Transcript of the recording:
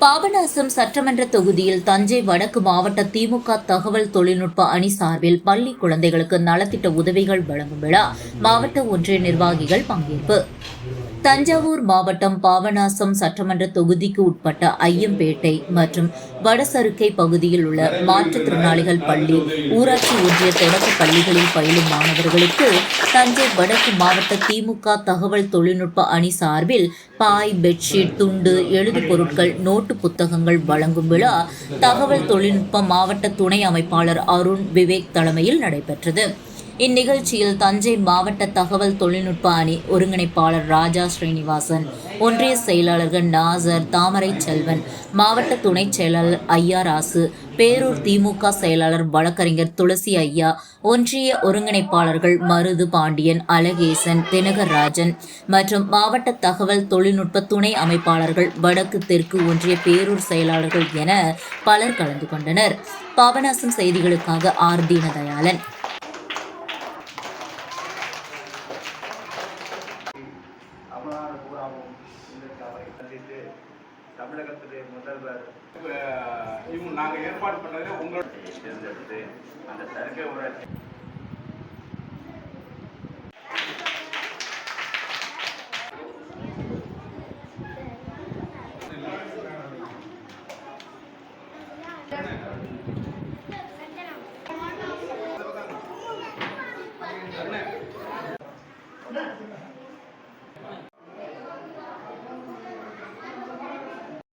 பாபநாசம் சட்டமன்ற தொகுதியில் தஞ்சை வடக்கு மாவட்ட திமுக தகவல் தொழில்நுட்ப அணி சார்பில் பள்ளி குழந்தைகளுக்கு நலத்திட்ட உதவிகள் வழங்கும் விழா மாவட்ட ஒன்றிய நிர்வாகிகள் பங்கேற்பு. தஞ்சாவூர் மாவட்டம் பாபநாசம் சட்டமன்ற தொகுதிக்கு உட்பட்ட ஐயம்பேட்டை மற்றும் வடசருக்கை பகுதியில் உள்ள மாற்றுத்திறனாளிகள் பள்ளி ஊராட்சி ஒன்றிய தொடக்க பள்ளிகளில் பயிலும் மாணவர்களுக்கு தஞ்சை வடக்கு மாவட்ட திமுக தகவல் தொழில்நுட்ப அணி சார்பில் பாய் பெட்ஷீட் துண்டு எழுது பொருட்கள் நோட்டு புத்தகங்கள் வழங்கும் விழா தகவல் தொழில்நுட்ப மாவட்ட துணை அமைப்பாளர் அருண் விவேக் தலைமையில் நடைபெற்றது. இந்நிகழ்ச்சியில் தஞ்சை மாவட்ட தகவல் தொழில்நுட்ப அணி ஒருங்கிணைப்பாளர் ராஜா ஸ்ரீனிவாசன் ஒன்றிய செயலாளர்கள் நாசர் தாமரை செல்வன் மாவட்ட துணைச் செயலாளர் ஐயா ராசு பேரூர் திமுக செயலாளர் வழக்கறிஞர் துளசி ஐயா ஒன்றிய ஒருங்கிணைப்பாளர்கள் மருது பாண்டியன் அழகேசன் தினகர்ராஜன் மற்றும் மாவட்ட தகவல் தொழில்நுட்ப துணை அமைப்பாளர்கள் வடக்கு தெற்கு ஒன்றிய பேரூர் செயலாளர்கள் என பலர் கலந்து கொண்டனர். பாபநாசம் செய்திகளுக்காக ஆர் தீனதயாளன். தமிழ்நாடு பூராவும் இன்றைக்கு அவரை சந்தித்து தமிழகத்துடைய முதல்வர். இவங்க நாங்கள் ஏற்பாடு பண்ணது உங்களோட தேர்ந்தெடுத்து அந்த சர்க்கை ஊராட்சி